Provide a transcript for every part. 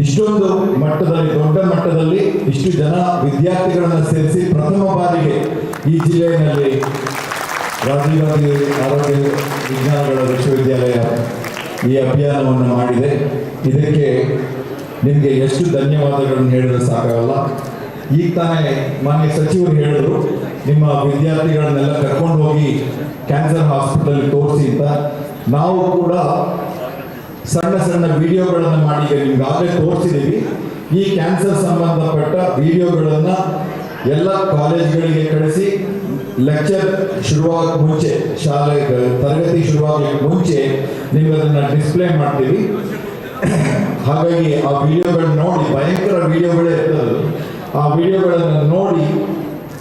ಇಷ್ಟೊಂದು ಮಟ್ಟದಲ್ಲಿ, ದೊಡ್ಡ ಮಟ್ಟದಲ್ಲಿ ಇಷ್ಟು ಜನ ವಿದ್ಯಾರ್ಥಿಗಳನ್ನು ಸೇರಿಸಿ ಪ್ರಥಮ ಬಾರಿಗೆ ಈ ಜಿಲ್ಲೆಯಲ್ಲಿ ರಾಜೀವ್ ಗಾಂಧಿ ಆರೋಗ್ಯ ವಿಜ್ಞಾನಗಳ ವಿಶ್ವವಿದ್ಯಾಲಯ ಈ ಅಭಿಯಾನವನ್ನು ಮಾಡಿದೆ. ಇದಕ್ಕೆ ನಿಮಗೆ ಎಷ್ಟು ಧನ್ಯವಾದಗಳನ್ನು ಹೇಳಲು ಸಾಕಾಗಲ್ಲ. ಈಗ ತಾನೇ ಮಾನ್ಯ ಸಚಿವರು ಹೇಳಿದ್ರು, ನಿಮ್ಮ ವಿದ್ಯಾರ್ಥಿಗಳನ್ನೆಲ್ಲ ಕರ್ಕೊಂಡು ಹೋಗಿ ಕ್ಯಾನ್ಸರ್ ಹಾಸ್ಪಿಟಲ್ ತೋರಿಸಿ ಅಂತ. ನಾವು ಕೂಡ ಸಣ್ಣ ಸಣ್ಣ ವಿಡಿಯೋಗಳನ್ನು ಮಾಡಿ ನಿಮ್ಗಾಗಲೇ ತೋರಿಸಿದ್ದೀವಿ ಈ ಕ್ಯಾನ್ಸರ್ ಸಂಬಂಧಪಟ್ಟ ವಿಡಿಯೋಗಳನ್ನು ಎಲ್ಲ ಕಾಲೇಜ್ಗಳಿಗೆ ಕಳಿಸಿ ಲೆಕ್ಚರ್ ಶುರುವಾಗಕ್ಕೆ ಮುಂಚೆ, ಶಾಲೆ ತರಗತಿ ಶುರುವಾಗಲಿಕ್ಕೆ ಮುಂಚೆ ನೀವು ಅದನ್ನು ಡಿಸ್ಪ್ಲೇ ಮಾಡ್ತೀವಿ. ಹಾಗಾಗಿ ಆ ವಿಡಿಯೋಗಳನ್ನ ನೋಡಿ, ಭಯಂಕರ ವಿಡಿಯೋಗಳೇ ಇರ್ತದೆ ಆ ವಿಡಿಯೋಗಳನ್ನು ನೋಡಿ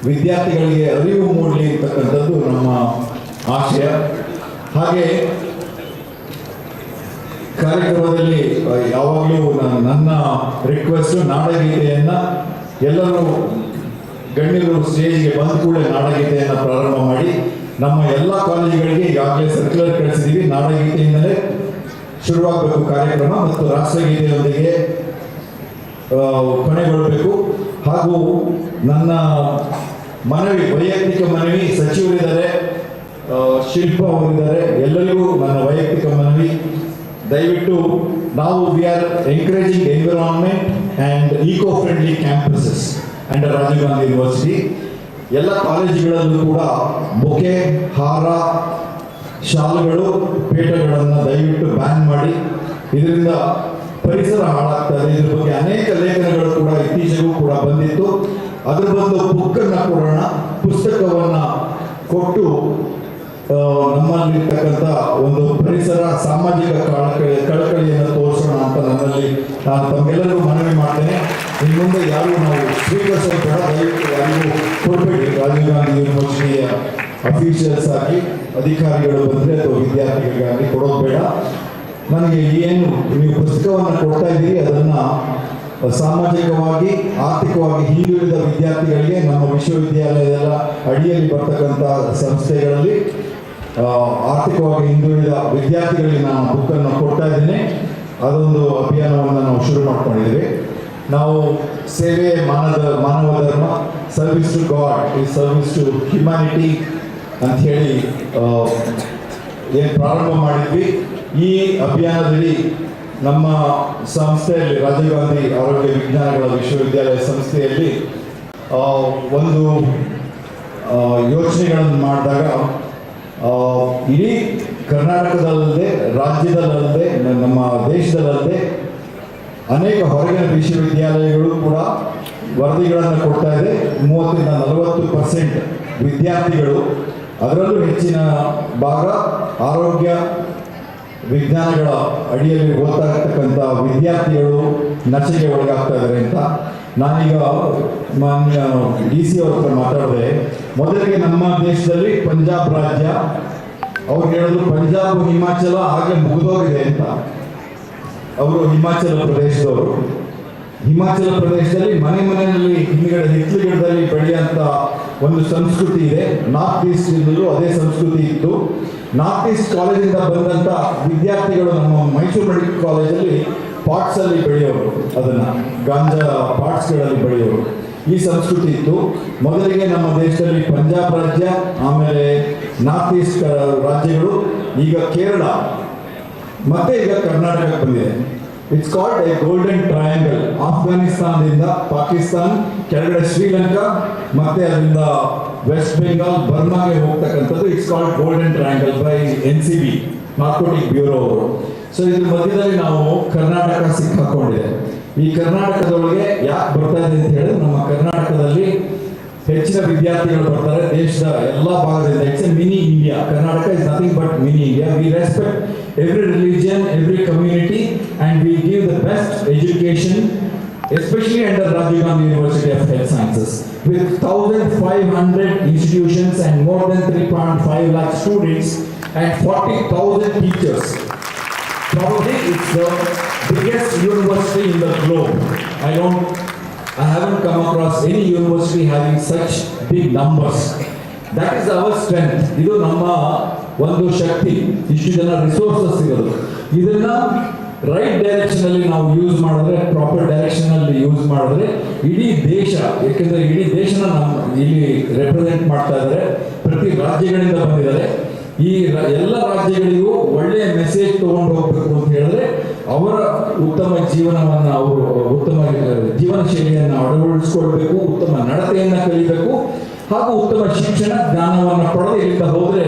ವಿದ್ಯಾರ್ಥಿಗಳಿಗೆ ಅರಿವು ಮೂಡಲಿ ಅಂತಕ್ಕಂಥದ್ದು ನಮ್ಮ ಆಶಯ. ಹಾಗೆ ಕಾರ್ಯಕ್ರಮದಲ್ಲಿ ಯಾವಾಗಲೂ ನಾನು- ನನ್ನ ರಿಕ್ವೆಸ್ಟ್ ನಾಡಗೀತೆಯನ್ನ ಎಲ್ಲರೂ ಗಣ್ಯರು ಸ್ಟೇಜ್ಗೆ ಬಂದ ಕೂಡಲೇ ನಾಡಗೀತೆಯನ್ನ ಪ್ರಾರಂಭ ಮಾಡಿ, ನಮ್ಮ ಎಲ್ಲ ಕಾಲೇಜುಗಳಿಗೆ ಈಗಾಗಲೇ ಸರ್ಕ್ಯುಲರ್ ಕಳಿಸಿದ್ದೀವಿ ನಾಡಗೀತೆಯಿಂದಲೇ ಶುರುವಾಗಬೇಕು ಕಾರ್ಯಕ್ರಮ ಮತ್ತು ರಾಷ್ಟ್ರಗೀತೆಯೊಂದಿಗೆ ಕೊನೆಗೊಳ್ಳಬೇಕು ಹಾಗೂ ನನ್ನ ಮನವಿ, ವೈಯಕ್ತಿಕ ಮನವಿ, ಸಚಿವರಿದ್ದಾರೆ ಶಿಲ್ಪ ಅವರಿದ್ದಾರೆ. ಎಲ್ಲರಿಗೂ ನನ್ನ ವೈಯಕ್ತಿಕ ಮನವಿ. ದಯವಿಟ್ಟು ನಾವು we are encouraging environment and eco friendly campuses and Rajiv Gandhi university ಎಲ್ಲ ಕಾಲೇಜುಗಳಲ್ಲೂ ಕೂಡ ಬೊಕೆ ಹಾರ, ಶಾಲೆಗಳು ಪೇಟಗಳನ್ನು ದಯವಿಟ್ಟು ಬ್ಯಾನ್ ಮಾಡಿ. ಇದರಿಂದ ಪರಿಸರ ಹಾಳಾಗ್ತದೆ. ಇದ್ರ ಬಗ್ಗೆ ಅನೇಕ ಲೇಖನಗಳು ಕೂಡ ಇತ್ತೀಚೆಗೂ ಕೂಡ ಬಂದಿತ್ತು. ಅದ್ರ ಬಂದು ಬುಕ್ಕನ್ನು ಕೊಡೋಣ. ಪುಸ್ತಕವನ್ನು ಕೊಟ್ಟು ನಮ್ಮಲ್ಲಿರ್ತಕ್ಕಂಥ ಒಂದು ಪರಿಸರ ಸಾಮಾಜಿಕ ಕಳಕಳಿ, ಕಳಕಳಿಯನ್ನು ತೋರಿಸೋಣ ಅಂತ ನನ್ನಲ್ಲಿ ನಾನು ತಮ್ಮೆಲ್ಲರಿಗೂ ಮನವಿ ಮಾಡ್ತೇನೆ. ಇನ್ನು ಮುಂದೆ ಯಾರು ನಾವು ಸ್ವೀಕರಿಸೋದು ಕೂಡ ದಯವಿಟ್ಟು ಯಾರಿಗೂ ಕೊಡಬೇಡಿ. ರಾಜೀವ್ ಗಾಂಧಿ ಯೂನಿವರ್ಸಿಟಿಯ ಅಫೀಷಿಯಲ್ಸ್ ಆಗಿ, ಅಧಿಕಾರಿಗಳು ಬಂದರೆ ಅಥವಾ ವಿದ್ಯಾರ್ಥಿಗಳಿಗಾಗಿ ಕೊಡೋದು ಬೇಡ. ನನಗೆ ಏನು ನೀವು ಪುಸ್ತಕವನ್ನು ಕೊಡ್ತಾ ಇದ್ದೀರಿ, ಅದನ್ನು ಸಾಮಾಜಿಕವಾಗಿ, ಆರ್ಥಿಕವಾಗಿ ಹಿಂದುಳಿದ ವಿದ್ಯಾರ್ಥಿಗಳಿಗೆ ನಮ್ಮ ವಿಶ್ವವಿದ್ಯಾಲಯದ ಅಡಿಯಲ್ಲಿ ಬರ್ತಕ್ಕಂಥ ಸಂಸ್ಥೆಗಳಲ್ಲಿ ಆರ್ಥಿಕವಾಗಿ ಹಿಂದುಳಿದ ವಿದ್ಯಾರ್ಥಿಗಳಿಗೆ ನಾನು ಬುಕ್ಕನ್ನು ಕೊಡ್ತಾ ಇದ್ದೇನೆ. ಅದೊಂದು ಅಭಿಯಾನವನ್ನು ನಾವು ಶುರು ಮಾಡ್ಕೊಂಡಿದ್ದೀವಿ. ನಾವು ಸೇವೆ ಮಾನದ, ಮಾನವ ಧರ್ಮ ಸರ್ವಿಸ್ ಟು ಗಾಡ್ ಈ ಸರ್ವಿಸ್ ಟು ಹ್ಯುಮ್ಯಾನಿಟಿ ಅಂತ ಹೇಳಿ ಏನು ಪ್ರಾರಂಭ ಮಾಡಿದ್ವಿ. ಈ ಅಭಿಯಾನದಲ್ಲಿ ನಮ್ಮ ಸಂಸ್ಥೆಯಲ್ಲಿ ರಾಜೀವ್ ಗಾಂಧಿ ಆರೋಗ್ಯ ವಿಜ್ಞಾನಗಳ ವಿಶ್ವವಿದ್ಯಾಲಯ ಸಂಸ್ಥೆಯಲ್ಲಿ ಒಂದು ಯೋಚನೆಗಳನ್ನು ಮಾಡಿದಾಗ ಇಡೀ ಕರ್ನಾಟಕದಲ್ಲದೆ, ರಾಜ್ಯದಲ್ಲದೆ ನಮ್ಮ ದೇಶದಲ್ಲದೆ ಅನೇಕ ಹೊರಗಿನ ವಿಶ್ವವಿದ್ಯಾಲಯಗಳು ಕೂಡ ವರದಿಗಳನ್ನು ಕೊಡ್ತಾ ಇದೆ. ಮೂವತ್ತರಿಂದ ನಲವತ್ತು ಪರ್ಸೆಂಟ್ ವಿದ್ಯಾರ್ಥಿಗಳು. ಅದರಲ್ಲೂ ಹೆಚ್ಚಿನ ಭಾಗ ಆರೋಗ್ಯ ವಿಜ್ಞಾನಗಳ ಅಡಿಯಲ್ಲಿ ಓದ್ತಾ ವಿದ್ಯಾರ್ಥಿಗಳು ನಶೆಗೆ ಒಳಗಾಗ್ತಾ ಇದ್ದಾರೆ ಅಂತ ನಾನೀಗ ಮಾನ್ಯ ಡಿ ಸಿ ಅವ್ರ ಹತ್ರ ಮಾತಾಡಿದೆ. ಮೊದಲಿಗೆ ನಮ್ಮ ದೇಶದಲ್ಲಿ ಪಂಜಾಬ್ ರಾಜ್ಯ, ಅವ್ರು ಹೇಳಿದ್ರು ಪಂಜಾಬ್, ಹಿಮಾಚಲ ಹಾಗೆ ಮುಗಿದೋಗಿದೆ ಅಂತ. ಅವರು ಹಿಮಾಚಲ ಪ್ರದೇಶದವರು. ಹಿಮಾಚಲ ಪ್ರದೇಶದಲ್ಲಿ ಮನೆ ಮನೆಯಲ್ಲಿ ಹಿಂದ್ಗಡೆ ಹಿತ್ತಲುಗಿಡದಲ್ಲಿ ಬೆಳೆಯುವಂತ ಒಂದು ಸಂಸ್ಕೃತಿ ಇದೆ. ನಾರ್ತ್ ಈಸ್ಟ್ ಇಂದಲೂ ಅದೇ ಸಂಸ್ಕೃತಿ ಇತ್ತು. ನಾರ್ತ್ ಈಸ್ಟ್ ಕಾಲೇಜಿಂದ ಬಂದಂತ ವಿದ್ಯಾರ್ಥಿಗಳು ನಮ್ಮ ಮೈಸೂರು ಮೆಡಿಕಲ್ ಕಾಲೇಜಲ್ಲಿ ಪಾಟ್ಸ್ ಅಲ್ಲಿ ಬೆಳೆಯೋರು, ಅದನ್ನ ಗಾಂಜಾ ಪಾಟ್ಸ್ಗಳಲ್ಲಿ ಬೆಳೆಯೋರು. ಈ ಸಂಸ್ಕೃತಿ ಇತ್ತು. ಮೊದಲಿಗೆ ನಮ್ಮ ದೇಶದಲ್ಲಿ ಪಂಜಾಬ್ ರಾಜ್ಯ, ಆಮೇಲೆ ನಾರ್ತ್ ಈಸ್ಟ್ ರಾಜ್ಯಗಳು, ಈಗ ಕೇರಳ. ಮತ್ತೆ ಈಗ ಕರ್ನಾಟಕಕ್ಕೆ ಬಂದಿದೆ. It's called a golden triangle ಆಫ್ಘಾನಿಸ್ತಾನದಿಂದ Pakistan, ಕೆಳಗಡೆ ಶ್ರೀಲಂಕಾ, ಮತ್ತೆ ಅದರಿಂದ ವೆಸ್ಟ್ ಬೆಂಗಾಲ್ ಬರ್ಮಾಗೆ ಹೋಗ್ತಕ್ಕಂಥದ್ದು. It's called golden triangle by N C B narcotic bureau ಅವರು. ಸೊ ಇದ್ರ ಮಧ್ಯದಲ್ಲಿ ನಾವು ಕರ್ನಾಟಕ ಸಿಕ್ಕಾಕೊಂಡಿದೆ ಈ ಕರ್ನಾಟಕದೊಳಗೆ ಯಾಕೆ ಬರ್ತಾ ಇದೆ ಅಂತ ಹೇಳಿದ್ರೆ ನಮ್ಮ ಕರ್ನಾಟಕದಲ್ಲಿ ಹೆಚ್ಚಿನ ವಿದ್ಯಾರ್ಥಿಗಳು ಬರ್ತಾರೆ. ದೇಶದ ಎಲ್ಲ ಭಾಗದಿಂದ it's a mini India Karnataka is nothing but mini India we respect every religion every community and we give the best education especially under Rajiv Gandhi University of Health Sciences, with 1,500 institutions and more than 3.5 lakh students forty 40,000 teachers. Probably it's the biggest university in the globe. I don't, I haven't come across any university having such big numbers. That is our strength. ಇದು ನಮ್ಮ ಒಂದು ಶಕ್ತಿ ಇಷ್ಟು ಜನ resources ಸಿಗೋದು ಇದನ್ನ right direction ಅಲ್ಲಿ ನಾವು ಯೂಸ್ ಮಾಡಿದ್ರೆ ಪ್ರಾಪರ್ ಡೈರೆಕ್ಷನ್ ಅಲ್ಲಿ ಯೂಸ್ ಮಾಡಿದ್ರೆ ಇಡೀ ದೇಶ ಯಾಕೆಂದ್ರೆ ಇಡೀ ದೇಶನ ನಮ್ಮ ಇಲ್ಲಿ ರೆಪ್ರೆಸೆಂಟ್ ಮಾಡ್ತಾ ಇದ್ದಾರೆ ಪ್ರತಿ ರಾಜ್ಯಗಳಿಂದ ಬಂದಿದ್ದಾರೆ ಈ ಎಲ್ಲ ರಾಜ್ಯಗಳಿಗೂ ಒಳ್ಳೆಯ ಮೆಸೇಜ್ ತಗೊಂಡು ಹೋಗ್ಬೇಕು ಅಂತ ಹೇಳಿದ್ರೆ ಅವರ ಉತ್ತಮ ಜೀವನವನ್ನ ಅವರು, ಉತ್ತಮ ಜೀವನ ಶೈಲಿಯನ್ನು ಅಳವಡಿಸಿಕೊಳ್ಬೇಕು, ಉತ್ತಮ ನಡತೆಯನ್ನ ಕಲಿಬೇಕು ಹಾಗೂ ಉತ್ತಮ ಶಿಕ್ಷಣ ಜ್ಞಾನವನ್ನು ಪಡೆದು ಇಲ್ಲಿಂದ ಹೋದ್ರೆ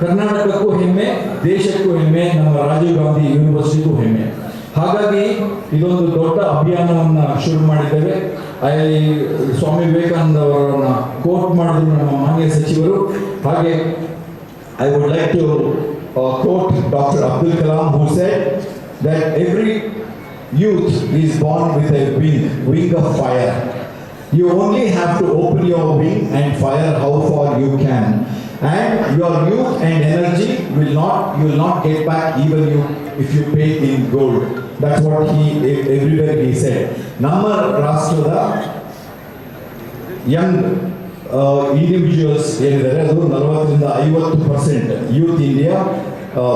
ಕರ್ನಾಟಕಕ್ಕೂ ಹೆಮ್ಮೆ, ದೇಶಕ್ಕೂ ಹೆಮ್ಮೆ, ನಮ್ಮ ರಾಜೀವ್ ಗಾಂಧಿ ಯೂನಿವರ್ಸಿಟಿಗೂ ಹೆಮ್ಮೆ. ಹಾಗಾಗಿ ಇದೊಂದು ದೊಡ್ಡ ಅಭಿಯಾನವನ್ನ ಶುರು ಮಾಡಿದ್ದೇವೆ. ಸ್ವಾಮಿ ವಿವೇಕಾನಂದ ಅವರನ್ನ ಕೋಟ್ ಮಾಡಿದ್ರು ನಮ್ಮ ಮಾನ್ಯ ಸಚಿವರು. ಹಾಗೆ I would like to uh, quote Dr. Abdul Kalam who said that every youth is born with a wing, wing of fire. You only have to open your wing and fire how far you can. And your youth and energy will not, you will not get back even you, if you pay in gold. That's what he, everywhere he said. Namma Rastrada, young individuals ಏನಿದ್ದಾರೆ, ಅದು ನಲವತ್ತರಿಂದ ಐವತ್ತು percent youth India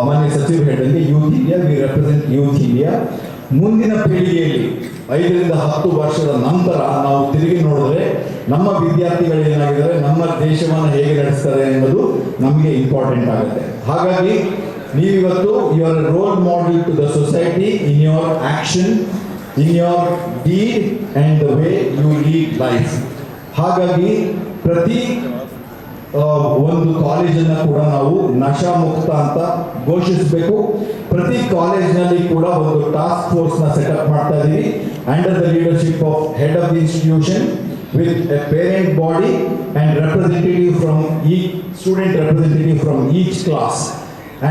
ಮಾನ್ಯ ಸಚಿವರು ಹೇಳಿದಂಗೆ youth India we represent youth India ಮುಂದಿನ ಪೀಳಿಗೆಯಲ್ಲಿ ಐದರಿಂದ ಹತ್ತು ವರ್ಷದ ನಂತರ ನಾವು ತಿರುಗಿ ನೋಡಿದ್ರೆ ನಮ್ಮ ವಿದ್ಯಾರ್ಥಿಗಳು ಏನಾಗಿದ್ದಾರೆ, ನಮ್ಮ ದೇಶವನ್ನು ಹೇಗೆ ನಡೆಸ್ತಾರೆ ಅನ್ನೋದು ನಮಗೆ ಇಂಪಾರ್ಟೆಂಟ್ ಆಗುತ್ತೆ. ಹಾಗಾಗಿ ನೀವಿವತ್ತು your role model to the society in your action in your deed and the way you lead life ಹಾಗಾಗಿ ಪ್ರತಿ ಒಂದು ಕಾಲೇಜನ್ನ ಕೂಡ ನಾವು ನಶಾ ಮುಕ್ತ ಅಂತ ಘೋಷಿಸಬೇಕು. ಪ್ರತಿ ಕಾಲೇಜ್ನಲ್ಲಿ ಕೂಡ ಒಂದು ಟಾಸ್ಕ್ ಫೋರ್ಸ್ನ ಸೆಟಪ್ ಮಾಡ್ತಾ ಇದೀವಿ. Under the leadership of head of the institution with parent body and representative from ಈ student representative from each class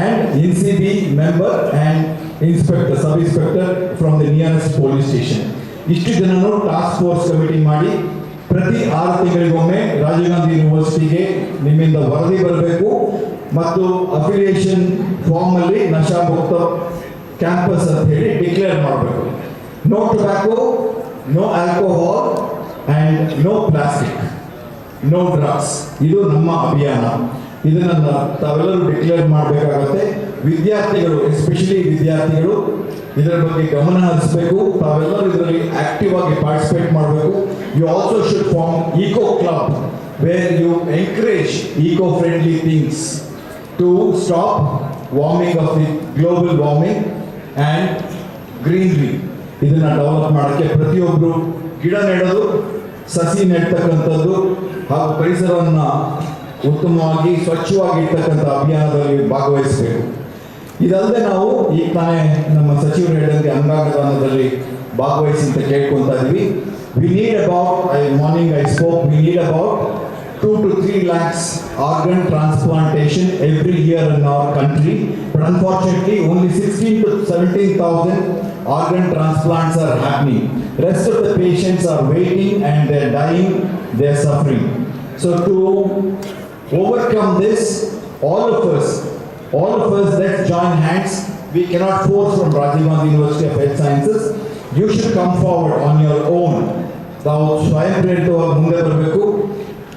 and N C B member and inspector sub inspector from the nearest police station ಇಷ್ಟು ಜನನು task force committee ಮಾಡಿ ಪ್ರತಿ ಆರು ತಿಂಗಳಿಗೊಮ್ಮೆ ರಾಜೀವ್ ಗಾಂಧಿ ಯೂನಿವರ್ಸಿಟಿಗೆ ನಿಮ್ಮಿಂದ ವರದಿ ಬರಬೇಕು. ಮತ್ತು ಅಫಿಲಿಯೇಷನ್ ಫಾರ್ಮ್ ಅಲ್ಲಿ ನಶಾ ಮುಕ್ತ ಕ್ಯಾಂಪಸ್ ಅಂತ ಹೇಳಿ ಡಿಕ್ಲೇರ್ ಮಾಡಬೇಕು. No tobacco no alcohol and no plastic no drugs ಇದು ನಮ್ಮ ಅಭಿಯಾನ. ಇದನ್ನ ತಾವೆಲ್ಲರೂ ಡಿಕ್ಲೇರ್ ಮಾಡಬೇಕಾಗತ್ತೆ. ವಿದ್ಯಾರ್ಥಿಗಳು ಎಸ್ಪೆಷಲಿ ವಿದ್ಯಾರ್ಥಿಗಳು, ಇದರ ಬಗ್ಗೆ ಗಮನ ಹರಿಸಬೇಕು. ತಾವೆಲ್ಲರೂ ಇದರಲ್ಲಿ ಆಕ್ಟಿವ್ ಆಗಿ ಪಾರ್ಟಿಸಿಪೇಟ್ ಮಾಡಬೇಕು. You also should form eco club where you encourage eco friendly things to stop warming of the global warming and greenery ಇದನ್ನ ಡೆವಲಪ್ ಮಾಡೋಕ್ಕೆ ಪ್ರತಿಯೊಬ್ಬರು ಗಿಡ ನೆಡೋದು, ಸಸಿ ನೆಡ್ತಕ್ಕಂಥದ್ದು, ಹಾಗೂ ಪರಿಸರವನ್ನು ಉತ್ತಮವಾಗಿ, ಸ್ವಚ್ಛವಾಗಿ ಇರ್ತಕ್ಕಂಥ ಅಭಿಯಾನದಲ್ಲಿ ಭಾಗವಹಿಸಬೇಕು. ಇದಲ್ಲದೆ ನಾವು ಈಗ ತಾನೇ ನಮ್ಮ ಸಚಿವರು ಹೇಳಿದಂತೆ ಅಂಗಾಂಗದಾನದಲ್ಲಿ ಭಾಗವಹಿಸಿ ಅಂತ ಕೇಳ್ಕೊಂತ ಇದ್ವಿ we need about I morning I spoke we need about two to three lakhs organ transplantation every year in our country but unfortunately only sixteen to seventeen thousand are happening rest of the patients are waiting and they are dying they are suffering so to overcome this, all of us, all of us, let's join hands. We cannot force from Rajiv Gandhi University of Health Sciences. You should come forward on your own. ತಾವು ಸ್ವಯಂ ಪ್ರೇರಿತವಾಗಿ ಮುಂದೆ ಬರಬೇಕು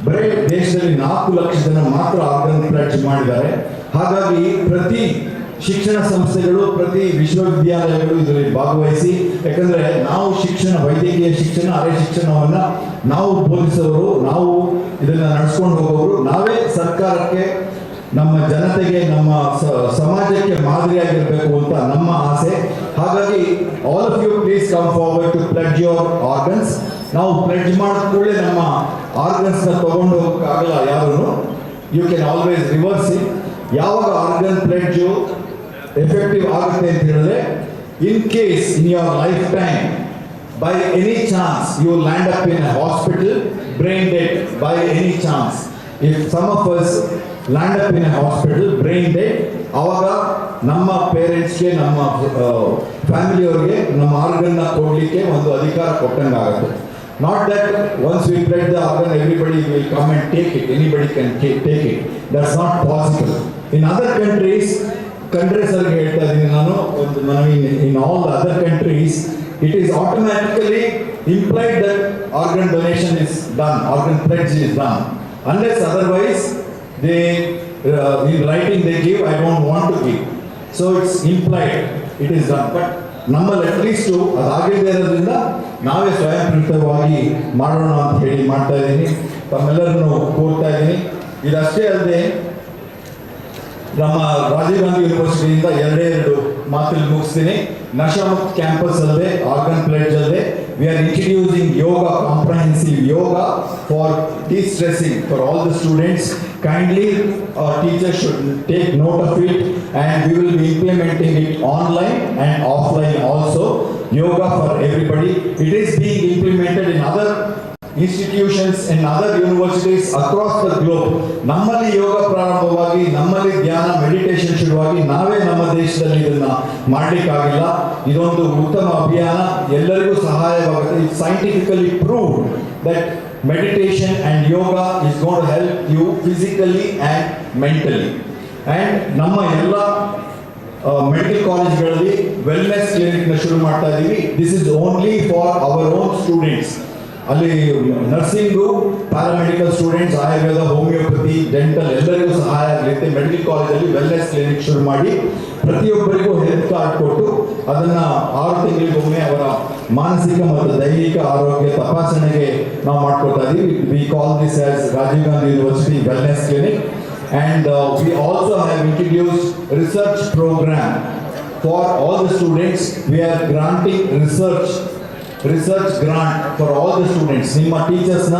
ಬರೀ ದೇಶದಲ್ಲಿ ನಾಲ್ಕು ಲಕ್ಷ ಜನ ಮಾತ್ರ ಆರ್ಗನ್ ಪ್ಲಾಂಟ್ ಮಾಡಿದ್ದಾರೆ ಹಾಗಾಗಿ ಪ್ರತಿ ಶಿಕ್ಷಣ ಸಂಸ್ಥೆಗಳು ಪ್ರತಿ ವಿಶ್ವವಿದ್ಯಾಲಯಗಳು ಇದರಲ್ಲಿ ಭಾಗವಹಿಸಿ ಯಾಕಂದ್ರೆ ನಾವು ಶಿಕ್ಷಣ ವೈದ್ಯಕೀಯ ಶಿಕ್ಷಣ ಅರೆ ಶಿಕ್ಷಣವನ್ನ ನಾವು ಬೋಧಿಸೋರು ನಾವು ಇದನ್ನ ನಡೆಸ್ಕೊಂಡು ಹೋಗೋರು ನಾವೇ ಸರ್ಕಾರಕ್ಕೆ ನಮ್ಮ ಜನತೆಗೆ, ನಮ್ಮ ಸಮಾಜಕ್ಕೆ ಮಾದರಿಯಾಗಿರಬೇಕು ಅಂತ ನಮ್ಮ ಆಸೆ. ಹಾಗಾಗಿ all of you please come forward to pledge your organs ನಾವು ಪ್ಲಡ್ಜ್ ಮಾಡಿದ ಕೂಡಲೇ ನಮ್ಮ ಆರ್ಗನ್ಸ್ ತೊಗೊಂಡು ಹೋಗೋಕ್ಕಾಗಲ್ಲ ಯಾರು ಯು ಕ್ಯಾನ್ ಆಲ್ವೇಸ್ ರಿವರ್ಸ್ ಯಾವಾಗ ಆರ್ಗನ್ ಪ್ಲೆಡ್ಜು ಎಫೆಕ್ಟಿವ್ ಆಗುತ್ತೆ ಅಂತ ಹೇಳಿದ್ರೆ in case in your life time by any chance you land up in hospital brain dead by any chance if some of of us land up in a hospital, brain dead ಅವಾಗ ನಮ್ಮ ಪೇರೆಂಟ್ಸ್ಗೆ ನಮ್ಮ family ಅವ್ರಿಗೆ, ನಮ್ಮ ಆರ್ಗನ್ನ ಕೊಡ್ಲಿಕ್ಕೆ ಒಂದು ಅಧಿಕಾರ ಕೊಟ್ಟಂಗೆ ಆಗುತ್ತೆ not that once we pledge the organ everybody will come and take it anybody can take it that's not possible in other countries countries ಅಲ್ಲಿ ಹೇಳ್ತಾ ಇದ್ದೀನಿ ನಾನು, ಒಂದು ಮನವಿ in all the other countries it is automatically implied that organ donation is done organ pledge is done unless otherwise they in writing they give, I don't want to give. So it's implied, it is done. But ನಮ್ಮಲ್ಲಿ at least ಅದಾಗಿಲ್ಲದೆ ಇರೋದ್ರಿಂದ ನಾವೇ ಸ್ವಯಂ ಪ್ರೇರಿತವಾಗಿ ಮಾಡೋಣ ಅಂತ ಹೇಳಿ ಮಾಡ್ತಾ ಇದ್ದೀನಿ. ತಮ್ಮೆಲ್ಲರನ್ನು ಕೋರ್ತಾ ಇದ್ದೀನಿ. ಇದಷ್ಟೇ ಅಲ್ಲದೆ ನಮ್ಮ ರಾಜೀವ್ ಗಾಂಧಿ ಯೂನಿವರ್ಸಿಟಿಯಿಂದ ಎರಡೇ ಎರಡು ಮಾತಲ್ಲಿ ಮುಗಿಸ್ತೀನಿ. ನಶಾಮುಕ್ತ್ ಕ್ಯಾಂಪಸ್ ಅಲ್ಲದೆ ಆರ್ಗನ್ ಪ್ಲೇಟ್ ಅಲ್ಲದೆ we are introducing yoga comprehensive yoga for destressing for all the students kindly teachers should take note of it and we will be implementing it online and offline also yoga for everybody it is being implemented in other institutions in other universities across the globe ನಮ್ಮಲ್ಲಿ ಯೋಗ ಪ್ರಾರಂಭವಾಗಿ, ನಮ್ಮಲ್ಲಿ ಧ್ಯಾನ meditation ಶುರುವಾಗಿ ನಾವೇ ನಮ್ಮ ದೇಶದಲ್ಲಿ ಇದನ್ನ ಮಾಡಲಿಕ್ಕಾಗಿಲ್ಲ. ಇದೊಂದು ಉತ್ತಮ ಅಭಿಯಾನ. ಎಲ್ಲರಿಗೂ ಸಹಾಯವಾಗುತ್ತೆ. It scientifically prove that meditation and yoga is gonna help you physically and mentally and ನಮ್ಮ ಎಲ್ಲ ಮೆಡಿಕಲ್ ಕಾಲೇಜ್ಗಳಲ್ಲಿ ವೆಲ್ನೆಸ್ ಕ್ಲಿನಿಕ್ನ ಶುರು ಮಾಡ್ತಾ ಇದ್ದೀವಿ this is only for our own students ಅಲ್ಲಿ nursing paramedical students Ayurveda homeopathy dental ಎಲ್ಲರಿಗೂ ಸಹಾಯ ಆಗಲಿಕ್ಕೆ ಮೆಡಿಕಲ್ ಕಾಲೇಜಲ್ಲಿ ವೆಲ್ನೆಸ್ ಕ್ಲಿನಿಕ್ ಶುರು ಮಾಡಿ ಪ್ರತಿಯೊಬ್ಬರಿಗೂ ಹೆಲ್ತ್ ಕಾರ್ಡ್ ಕೊಟ್ಟು ಅದನ್ನ ಆರು ತಿಂಗಳಿಗೊಮ್ಮೆ ಅವರ ಮಾನಸಿಕ ಮತ್ತು ದೈಹಿಕ ಆರೋಗ್ಯ ತಪಾಸಣೆಗೆ ನಾವು ಮಾಡ್ಕೊತಾ ಇದೀವಿ. We call this as Rajiv Gandhi university wellness clinic and we also have introduce research programme for all the students we are granting granting research grant for all the students ನಿಮ್ಮ ಟೀಚರ್ಸ್ನ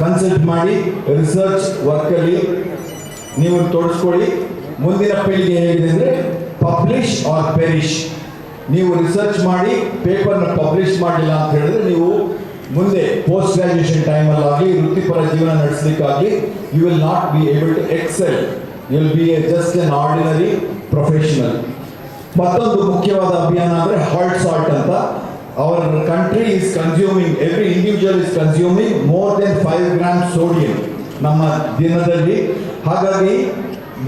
ಕನ್ಸಲ್ಟ್ ಮಾಡಿ research ವರ್ಕಲ್ಲಿ ನೀವು ತೊಡಸ್ಕೊಳ್ಳಿ. ಮುಂದಿನ ಪೀಳಿಗೆ ಹೇಗಿದೆ ಅಂದರೆ publish or perish ನೀವು research ಮಾಡಿ ಪೇಪರ್ನ ಪಬ್ಲಿಷ್ ಮಾಡಿಲ್ಲ ಅಂತ ಹೇಳಿದ್ರೆ ನೀವು ಮುಂದೆ ಪೋಸ್ಟ್ ಗ್ರಾಜುಯೇಷನ್ ಟೈಮಲ್ಲಾಗಲಿ ವೃತ್ತಿಪರ ಜೀವನ ನಡೆಸಲಿಕ್ಕಾಗಿ you will not be able to excel you will be a just an ordinary professional ಮತ್ತೊಂದು ಮುಖ್ಯವಾದ ಅಭಿಯಾನ ಅಂದರೆ ಹಾಲ್ಟ್ ಸಾಲ್ಟ್ ಅಂತ. Our country is consuming every individual is consuming more than five gram sodium ನಮ್ಮ ದಿನದಲ್ಲಿ. ಹಾಗಾಗಿ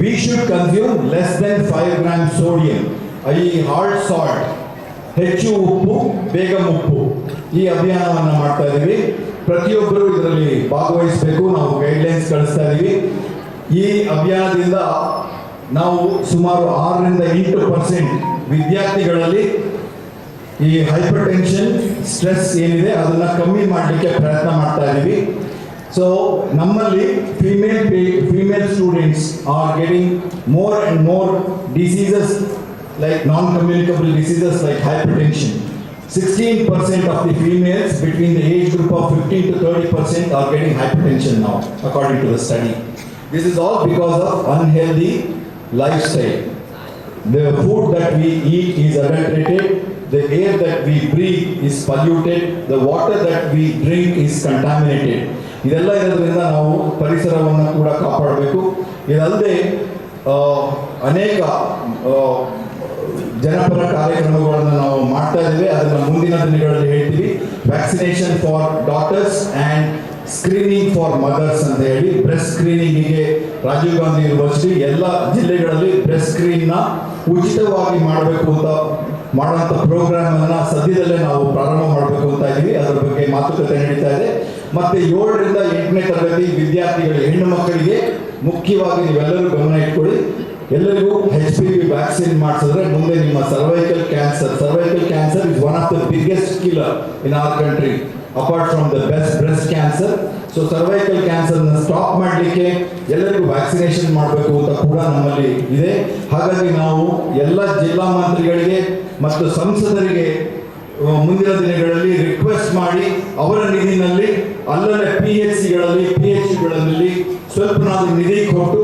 we should consume less than five gram sodium ಈ halt salt ಹೆಚ್ಚು ಉಪ್ಪು, ಬೇಗ ಮುಪ್ಪು. ಈ ಅಭಿಯಾನವನ್ನು ಮಾಡ್ತಾ ಇದ್ದೀವಿ ಪ್ರತಿಯೊಬ್ಬರು ಇದರಲ್ಲಿ ಭಾಗವಹಿಸಬೇಕು. ನಾವು ಗೈಡ್ಲೈನ್ಸ್ ಕಳಿಸ್ತಾ ಇದ್ದೀವಿ ಈ ಅಭಿಯಾನದಿಂದ ನಾವು ಸುಮಾರು ಆರರಿಂದ ಎಂಟು ಪರ್ಸೆಂಟ್ ವಿದ್ಯಾರ್ಥಿಗಳಲ್ಲಿ ಈ ಹೈಪರ್ ಟೆನ್ಷನ್ ಸ್ಟ್ರೆಸ್ ಏನಿದೆ ಅದನ್ನ ಕಮ್ಮಿ ಮಾಡಲಿಕ್ಕೆ ಪ್ರಯತ್ನ ಮಾಡ್ತಾ ಇದ್ದೀವಿ ಸೊ ನಮ್ಮಲ್ಲಿ female female students are getting more and more diseases like non communicable diseases like hypertension 16% of the females between the age group of 15 to 30 percent are getting hypertension now, according to the study. This is all because of unhealthy lifestyle. The food that we eat is adulterated, the air that we breathe is polluted, the water that we drink is contaminated. ಇದೆಲ್ಲ ಇರೋದ್ರಿಂದ ನಾವು ಪರಿಸರವನ್ನು ಕೂಡ ಕಾಪಾಡಬೇಕು. ಇದಲ್ಲದೆ ಅನೇಕ ಜನಪರ ಕಾರ್ಯಕ್ರಮಗಳನ್ನು ನಾವು ಮಾಡ್ತಾ ಇದ್ದೇವೆ. ಅದನ್ನು ಮುಂದಿನ ದಿನಗಳಲ್ಲಿ ಹೇಳ್ತೀವಿ. Vaccination for daughters and screening for mothers ಅಂತ ಹೇಳಿ. ಬ್ರೆಸ್ಟ್ ಸ್ಕ್ರೀನಿಂಗಿಗೆ ರಾಜೀವ್ ಗಾಂಧಿ ಯೂನಿವರ್ಸಿಟಿ ಎಲ್ಲ ಜಿಲ್ಲೆಗಳಲ್ಲಿ ಬ್ರೆಸ್ಟ್ ಸ್ಕ್ರೀನ್ನ ಉಚಿತವಾಗಿ ಮಾಡಬೇಕು ಅಂತ ಮಾಡುವಂಥ ಪ್ರೋಗ್ರಾಮ್ ಅನ್ನ ಸದ್ಯದಲ್ಲೇ ನಾವು ಪ್ರಾರಂಭ ಮಾಡಬೇಕು ಅಂತ ಇದ್ದೀವಿ. ಅದರ ಬಗ್ಗೆ ಮಾತುಕತೆ ನಡೀತಾ ಇದೆ. ಮತ್ತೆ ಏಳರಿಂದ ಎಂಟನೇ ತರಗತಿ ವಿದ್ಯಾರ್ಥಿಗಳಿಗೆ ಹೆಣ್ಣು ಮಕ್ಕಳಿಗೆ ಮುಖ್ಯವಾಗಿ ನೀವೆಲ್ಲರೂ ಗಮನ ಇಟ್ಕೊಳ್ಳಿ. ಎಲ್ಲರಿಗೂ ಎಚ್ ಪಿ ವಿ ವ್ಯಾಕ್ಸಿನ್ ಮಾಡಿಸಿದ್ರೆ ಮುಂದೆ ನಿಮ್ಮ cervical cancer cervical cancer is one of the biggest killer in our country apart from the best breast cancer so cervical ಕ್ಯಾನ್ಸರ್ನ ಸ್ಟಾಪ್ ಮಾಡಲಿಕ್ಕೆ ಎಲ್ಲರಿಗೂ ವ್ಯಾಕ್ಸಿನೇಷನ್ ಮಾಡಬೇಕು ಅಂತ ಕೂಡ ನಮ್ಮಲ್ಲಿ ಇದೆ. ಹಾಗಾಗಿ ನಾವು ಎಲ್ಲ ಜಿಲ್ಲಾ ಮಂತ್ರಿಗಳಿಗೆ ಮತ್ತು ಸಂಸದರಿಗೆ ಮುಂದಿನ ದಿನಗಳಲ್ಲಿ ರಿಕ್ವೆಸ್ಟ್ ಮಾಡಿ ಅವರ ನಿಧಿನಲ್ಲಿ ಅಲ್ಲಲ್ಲೇ ಪಿ ಎಚ್ ಸಿಗಳಲ್ಲಿ ಪಿ ಎಚ್ ಸಿಗಳಲ್ಲಿ ಸ್ವಲ್ಪ ನಾವು ನಿಧಿ ಕೊಟ್ಟು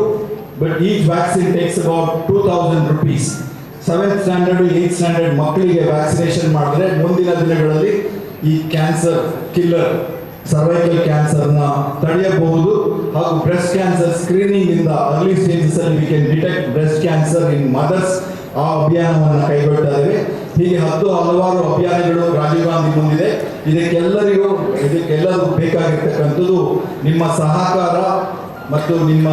but each vaccine takes about two thousand rupees seventh standard eighth standard ಮಕ್ಕಳಿಗೆ ವ್ಯಾಕ್ಸಿನೇಷನ್ ಮಾಡಿದ್ರೆ ಮುಂದಿನ ದಿನಗಳಲ್ಲಿ ಈ ಕ್ಯಾನ್ಸರ್ ಕಿಲ್ಲರ್ ಸರ್ವೈಕಲ್ ಕ್ಯಾನ್ಸರ್ನ ತಡೆಯಬಹುದು ಹಾಗೂ ಬ್ರೆಸ್ಟ್ ಕ್ಯಾನ್ಸರ್ ಸ್ಕ್ರೀನಿಂಗ್ ಇಂದ ಅರ್ಲಿ ಸ್ಟೇಜಸ್ ಅಲ್ಲಿ we can detect breast cancer in mothers ಆ ಅಭಿಯಾನವನ್ನು ಕೈಗೊಳ್ತಾ ಹೀಗೆ ಹತ್ತು ಹಲವಾರು ಅಭಿಯಾನಗಳು ರಾಜೀವ್ ಗಾಂಧಿ ಮುಂದಿದೆ. ಇದಕ್ಕೆಲ್ಲರಿಗೂ ಇದಕ್ಕೆಲ್ಲರೂ ಬೇಕಾಗಿರ್ತಕ್ಕಂಥದ್ದು ನಿಮ್ಮ ಸಹಕಾರ ಮತ್ತು ನಿಮ್ಮ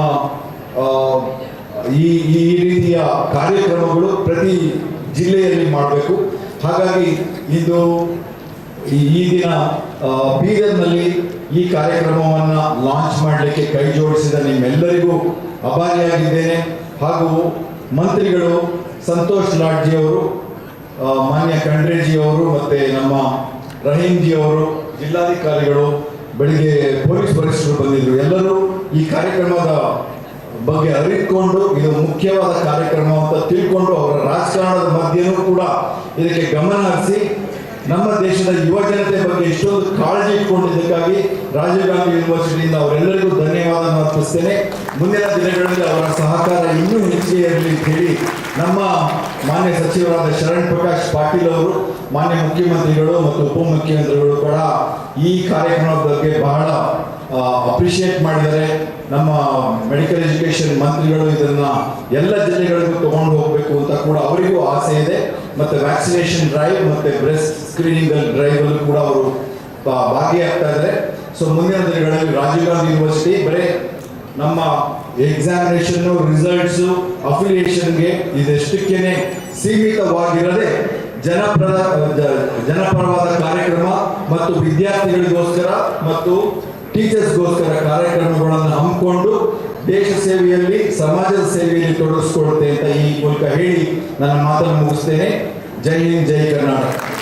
ಈ ಈ ರೀತಿಯ ಕಾರ್ಯಕ್ರಮಗಳು ಪ್ರತಿ ಜಿಲ್ಲೆಯಲ್ಲಿ ಮಾಡಬೇಕು. ಹಾಗಾಗಿ ಇದು ಈ ದಿನ ಬೀದರ್ನಲ್ಲಿ ಈ ಕಾರ್ಯಕ್ರಮವನ್ನು ಲಾಂಚ್ ಮಾಡಲಿಕ್ಕೆ ಕೈ ಜೋಡಿಸಿದ ನಿಮ್ಮೆಲ್ಲರಿಗೂ ಅಭಾರಿಯಾಗಿದ್ದೇನೆ. ಹಾಗೂ ಮಂತ್ರಿಗಳು ಸಂತೋಷ್ ಲಾಡ್ಜಿ ಅವರು ಮಾನ್ಯ ಖಂಡ್ರೆಜಿ ಅವರು ಮತ್ತು ನಮ್ಮ ರಹೀಂಜಿ ಅವರು ಜಿಲ್ಲಾಧಿಕಾರಿಗಳು ಬೆಳಿಗ್ಗೆ ಪೊಲೀಸ್ ವರಿಷ್ಠರು ಬಂದಿದ್ದರು ಎಲ್ಲರೂ ಈ ಕಾರ್ಯಕ್ರಮದ ಬಗ್ಗೆ ಅರಿತುಕೊಂಡು, ಇದು ಮುಖ್ಯವಾದ ಕಾರ್ಯಕ್ರಮ ಅಂತ ತಿಳ್ಕೊಂಡು ಅವರ ರಾಜಕಾರಣದ ಮಧ್ಯೆಯೂ ಕೂಡ ಇದಕ್ಕೆ ಗಮನ ಹರಿಸಿ ನಮ್ಮ ದೇಶದ ಯುವ ಜನತೆ ಬಗ್ಗೆ ಎಷ್ಟೊಂದು ಕಾಳಜಿ ಇಟ್ಕೊಂಡಿದ್ದಕ್ಕಾಗಿ ರಾಜೀವ್ ಗಾಂಧಿ ಯೂನಿವರ್ಸಿಟಿಯಿಂದ ಅವರೆಲ್ಲರಿಗೂ ಧನ್ಯವಾದ ಅರ್ಪಿಸ್ತೇನೆ. ಮುಂದಿನ ದಿನಗಳಲ್ಲಿ ಅವರ ಸಹಕಾರ ಇನ್ನೂ ಹೆಚ್ಚಿಗೆ ಇರಲಿ ಅಂತ ಹೇಳಿ ನಮ್ಮ ಮಾನ್ಯ ಸಚಿವರಾದ ಶರಣ್ ಪ್ರಕಾಶ್ ಪಾಟೀಲ್ ಅವರು, ಮಾನ್ಯ ಮುಖ್ಯಮಂತ್ರಿಗಳು ಮತ್ತು ಉಪಮುಖ್ಯಮಂತ್ರಿಗಳು ಕೂಡ ಈ ಕಾರ್ಯಕ್ರಮದ ಬಗ್ಗೆ ಬಹಳ ಅಪ್ರಿಷಿಯೇಟ್ ಮಾಡಿದರೆ ನಮ್ಮ ಮೆಡಿಕಲ್ ಎಜುಕೇಶನ್ ಮಂತ್ರಿಗಳು ಇದನ್ನ ಎಲ್ಲ ಜಿಲ್ಲೆಗಳಿಗೂ ತಗೊಂಡು ಹೋಗಬೇಕು ಅಂತ ಕೂಡ ಅವರಿಗೂ ಆಸೆ ಇದೆ. ಮತ್ತೆ ವ್ಯಾಕ್ಸಿನೇಷನ್ ಡ್ರೈವ್ ಮತ್ತೆ ಬ್ರೆಸ್ಟ್ ಸ್ಕ್ರೀನಿಂಗ್ ಡ್ರೈವ್ ಅಲ್ಲೂ ಕೂಡ ಅವರು ಭಾಗಿಯಾಗ್ತಾ ಇದ್ದಾರೆ. ಸೊ ಮುಂದಿನ ದಿನಗಳಲ್ಲಿ ರಾಜೀವ್ ಗಾಂಧಿ ಯೂನಿವರ್ಸಿಟಿ ಬರೀ ನಮ್ಮ ಎಕ್ಸಾಮಿನೇಷನ್ ರಿಸಲ್ಟ್ಸ್ ಅಫಿಲಿಯೇಷನ್ಗೆ ಇದೆಷ್ಟಕ್ಕೇನೆ ಸೀಮಿತವಾಗಿರದೆ ಜನಪ್ರದ ಜನಪರವಾದ ಕಾರ್ಯಕ್ರಮ ಮತ್ತು ವಿದ್ಯಾರ್ಥಿಗಳಿಗೋಸ್ಕರ ಮತ್ತು ಟೀಚರ್ಸ್ಗೋಸ್ಕರ ಕಾರ್ಯಕ್ರಮಗಳನ್ನು ಹಮ್ಮಿಕೊಂಡು ದೇಶ ಸೇವೆಯಲ್ಲಿ, ಸಮಾಜದ ಸೇವೆಯಲ್ಲಿ ತೊಡಗಿಸ್ಕೊಡುತ್ತೆ ಅಂತ ಈ ಮೂಲಕ ಹೇಳಿ ನನ್ನ ಮಾತನ್ನು ಮುಗಿಸ್ತೇನೆ. ಜೈ ಹಿಂದ್, ಜೈ ಕರ್ನಾಟಕ.